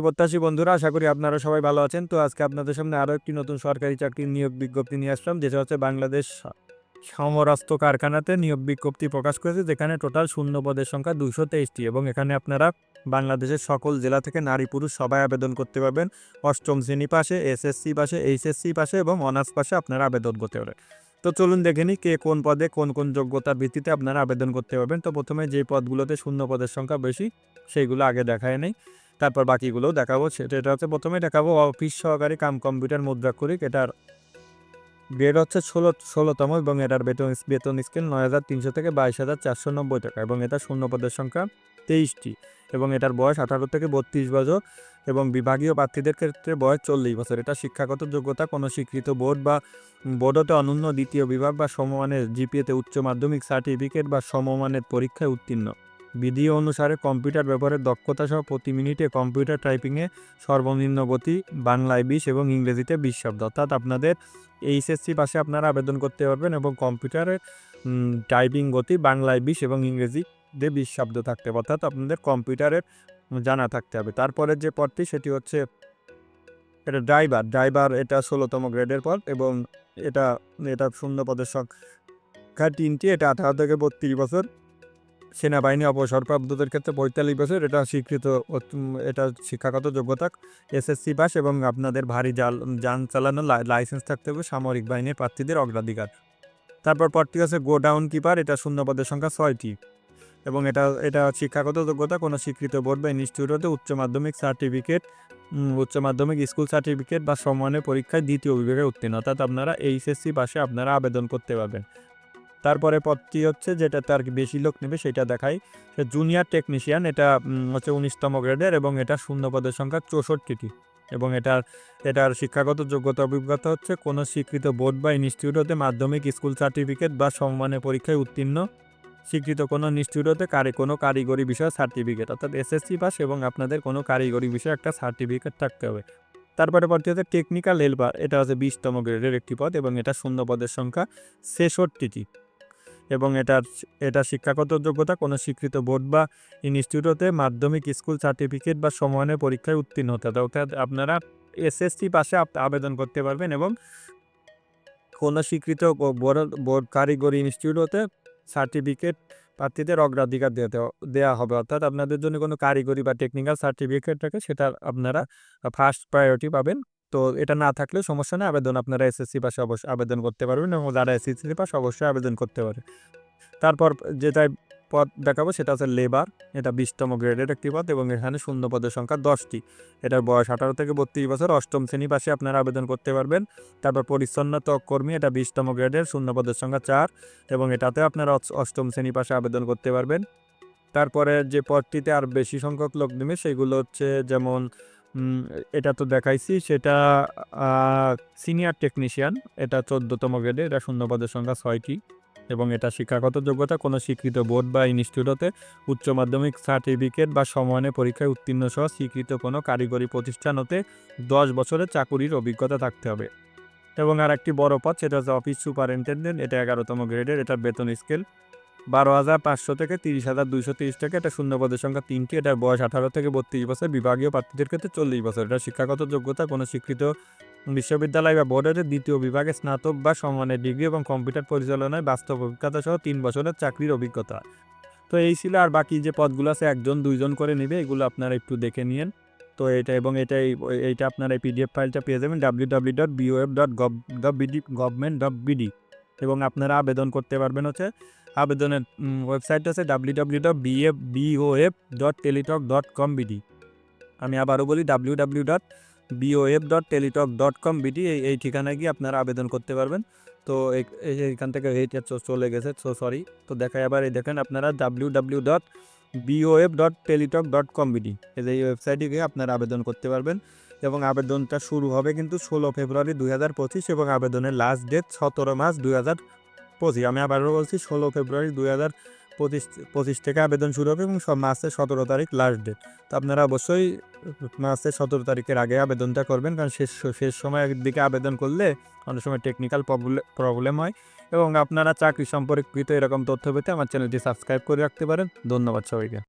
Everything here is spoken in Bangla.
প্রত্যাশী বন্ধুরা, আশা করি আপনারা সবাই ভালো আছেন। তো আজকে আপনাদের সামনে আরও একটি নতুন সরকারি চাকরির নিয়োগ বিজ্ঞপ্তি নিয়ে আসলাম, যেটা হচ্ছে বাংলাদেশ সমরাস্ত কারখানাতে নিয়োগ বিজ্ঞপ্তি প্রকাশ করেছে, যেখানে টোটাল শূন্য পদের সংখ্যা দুশো তেইশটি এবং এখানে আপনারা বাংলাদেশের সকল জেলা থেকে নারী পুরুষ সবাই আবেদন করতে পারবেন। অষ্টম শ্রেণি পাশে, এসএসসি পাশে, এইচএসসি পাশে এবং অনার্স পাশে আপনারা আবেদন করতে পারেন তো চলুন দেখে নিই কে কোন পদে কোন কোন যোগ্যতার ভিত্তিতে আপনারা আবেদন করতে পারবেন। তো প্রথমে যে পদগুলোতে শূন্য পদের সংখ্যা বেশি, সেইগুলো আগে দেখায় নেই। তারপর বাকিগুলোও দেখাবো। সেটা হচ্ছে প্রথমে দেখাবো অফিস সহকারী কাম কম্পিউটার মুদ্রাক্ষরিক এটার গ্রেড হচ্ছে ষোলো ষোলোতম এবং এটার বেতন বেতন স্কেল নয় হাজার তিনশো থেকে বাইশ হাজার চারশো নব্বই টাকা এবং এটা শূন্য পদের সংখ্যা তেইশটি এবং এটার বয়স আঠারো থেকে বত্রিশ বছর এবং বিভাগীয় প্রার্থীদের ক্ষেত্রে বয়স চল্লিশ বছর। এটা শিক্ষাগত যোগ্যতা, কোনো স্বীকৃত বোর্ড বা বোর্ডতে অনন্য দ্বিতীয় বিভাগ বা সমমানের জিপিএতে উচ্চ মাধ্যমিক সার্টিফিকেট বা সমমানের পরীক্ষায় উত্তীর্ণ। বিধি অনুসারে কম্পিউটার ব্যবহারের দক্ষতা সহ প্রতি মিনিটে কম্পিউটার টাইপিংয়ে সর্বনিম্ন গতি বাংলায় বিশ এবং ইংরেজিতে বিশ শব্দ। অর্থাৎ আপনাদের এইচএসসি পাশে আপনারা আবেদন করতে পারবেন এবং কম্পিউটারের টাইপিং গতি বাংলায় বিশ এবং ইংরেজিতে বিশ শব্দ থাকতে হবে। অর্থাৎ আপনাদের কম্পিউটারের জানা থাকতে হবে। তারপরে যে পদটি, সেটি হচ্ছে এটা ড্রাইভার। ড্রাইভার এটা ষোলোতম গ্রেডের পদ এবং এটা এটা শূন্য পদের সংখ্যা তিনটি। এটা আঠারো থেকে বত্রিশ বছর। সেনাবাহিনী অবসরপ্রাপ্তদের ক্ষেত্রে পঁয়তাল্লিশ বছর, এটা স্বীকৃত এটা শিক্ষাগত যোগ্যতা। এসএসসি পাস এবং আপনাদের ভারী জাল যান চালানোর লাই- লাইসেন্স থাকতে হবে সামরিক বাহিনীর প্রার্থীদের অগ্রাধিকার। তারপর পরটি আছে গোডাউন কিপার, এটা শূন্য পদের সংখ্যা ছয়টি। এবং এটা এটা শিক্ষাগত যোগ্যতা, কোনো স্বীকৃত বোর্ড বা ইনস্টিটিউট উচ্চ মাধ্যমিক সার্টিফিকেট উচ্চ মাধ্যমিক স্কুল সার্টিফিকেট বা সম্মানের পরীক্ষায় দ্বিতীয় বিভাগে উত্তীর্ণ। অর্থাৎ আপনারা এইচএসসি পাশে আপনারা আবেদন করতে পারবেন। তারপরে পদটি হচ্ছে যেটা তার বেশি লোক নেবে সেটা দেখাই। সে জুনিয়র টেকনিশিয়ান এটা হচ্ছে উনিশতম গ্রেডের এবং এটা শূন্য পদের সংখ্যা চৌষট্টিটি। এবং এটার এটার শিক্ষাগত যোগ্যতা অভিজ্ঞতা হচ্ছে কোনো স্বীকৃত বোর্ড বা ইনস্টিটিউট হতে মাধ্যমিক স্কুল সার্টিফিকেট বা সম্মানের পরীক্ষায় উত্তীর্ণ। স্বীকৃত কোনো ইনস্টিটিউট হতে কারি, কোনো কারিগরি বিষয়ে সার্টিফিকেট অর্থাৎ এসএসসি পাস এবং আপনাদের কোনো কারিগরি বিষয়ে একটা সার্টিফিকেট থাকতে হবে। তারপরে পদটি হচ্ছে টেকনিক্যাল হেল্পার এটা হচ্ছে বিশতম গ্রেডের একটি পদ এবং এটা শূন্য পদের সংখ্যা ছেষট্টিটি। এবং এটার এটা শিক্ষাগত যোগ্যতা, কোনো স্বীকৃত বোর্ড বা ইনস্টিটিউট মাধ্যমিক স্কুল সার্টিফিকেট বা সমমানের পরীক্ষায় উত্তীর্ণ হতে হবে। অর্থাৎ আপনারা এসএসসি পাশে আবেদন করতে পারবেন এবং কোনো স্বীকৃত বোর্ড, কারিগরি ইনস্টিটিউট সার্টিফিকেট প্রার্থীদের অগ্রাধিকার দেওয়া হবে। অর্থাৎ আপনাদের জন্য কোনো কারিগরি বা টেকনিক্যাল সার্টিফিকেট থাকে, সেটা আপনারা ফার্স্ট প্রায়োরিটি পাবেন। তো এটা না থাকলে সমস্যা নেই। আবেদন আপনারা এসএসসি পাশে অবশ্যই আবেদন করতে পারবেন এবং যারা এসএসসি পাশে অবশ্যই আবেদন করতে পারে। তারপর যেটা পদ দেখাবো সেটা হচ্ছে লেবার। এটা বিশতম গ্রেডের একটি পদ এবং এখানে শূন্য পদের সংখ্যা দশটি। এটার বয়স আঠারো থেকে বত্রিশ বছর। অষ্টম শ্রেণি পাশে আপনারা আবেদন করতে পারবেন। তারপর পরিচ্ছন্নতা কর্মী, এটা বিশতম গ্রেডের শূন্য পদের সংখ্যা চার এবং এটাতে আপনারা অষ্টম শ্রেণি পাশে আবেদন করতে পারবেন। তারপরে যে পদটিতে আর বেশি সংখ্যক লোক নেবে সেগুলো হচ্ছে যেমন এটা তো দেখাইছি, সেটা সিনিয়র টেকনিশিয়ান এটা চোদ্দতম গ্রেডে এটা শূন্য পদের সংখ্যা ছয়টি, এবং এটা শিক্ষাগত যোগ্যতা, কোনো স্বীকৃত বোর্ড বা ইনস্টিটিউট উচ্চ মাধ্যমিক সার্টিফিকেট বা সমমানের পরীক্ষায় উত্তীর্ণ সহ স্বীকৃত কোনো কারিগরি প্রতিষ্ঠান হতে দশ বছরের চাকুরির অভিজ্ঞতা থাকতে হবে। এবং আর একটি বড় পদ, সেটা হচ্ছে অফিস সুপারিনটেন্ডেন্ট এটা এগারোতম গ্রেডের এটা বেতন স্কেল বারো হাজার পাঁচশো থেকে তিরিশ হাজার দুইশো তিরিশ টাকা। এটা শূন্য পদের সংখ্যা তিনটি। এটার বয়স আঠারো থেকে বত্রিশ বছর। বিভাগীয় প্রার্থীদের ক্ষেত্রে চল্লিশ বছর। এটা শিক্ষাগত যোগ্যতা, কোনো স্বীকৃত বিশ্ববিদ্যালয় বা বোর্ডের দ্বিতীয় বিভাগে স্নাতক বা সমানের ডিগ্রি এবং কম্পিউটার পরিচালনায় বাস্তব অভিজ্ঞতা সহ তিন বছরের চাকরির অভিজ্ঞতা। তো এই ছিল আর বাকি যে পদগুলো আছে, একজন, দুইজন করে নেবে, এগুলো আপনারা একটু দেখে নিন তো এটা এবং এটাই এইটা আপনারা এই পিডিএফ ফাইলটা পেয়ে যাবেন W W dot BOF dot gov, dot BD government dot BD. এবং আপনারা আবেদন করতে পারবেন হচ্ছে আবেদনের ওয়েবসাইট আছে W W dot BF BOF dot Teletalk dot com BD আমি আবারও বলি W W dot BOF dot Teletalk dot com BD এই ঠিকানায় গিয়ে আপনারা আবেদন করতে পারবেন। তো এই- এই এখান থেকে এইটা চলে গেছে সো সরি তো দেখাই আবার, এই দেখেন আপনারা W W dot BOF dot Teletalk dot com BD এই ওয়েবসাইটে গিয়ে আপনারা আবেদন করতে পারবেন। এবং আবেদনটা শুরু হবে কিন্তু ষোলো ফেব্রুয়ারি দুই হাজার পঁচিশ এবং আবেদনের লাস্ট ডেট সতেরো মার্চ দুই হাজার পঁচিশ। আমি আবারও বলছি, ষোলো ফেব্রুয়ারি দুই হাজার পঁচিশ পঁচিশ থেকে আবেদন শুরু হবে এবং সব মাসের সতেরো তারিখ লাস্ট ডেট তো আপনারা অবশ্যই মাসের সতেরো তারিখের আগে আবেদনটা করবেন, কারণ শেষ শেষ সময়ের দিকে আবেদন করলে অনেক সময় টেকনিক্যাল প্রবলেম হয়। এবং আপনারা চাকরি সম্পর্কিত এরকম তথ্য পেতে আমার চ্যানেলটি সাবস্ক্রাইব করে রাখতে পারেন। ধন্যবাদ সবাইকে।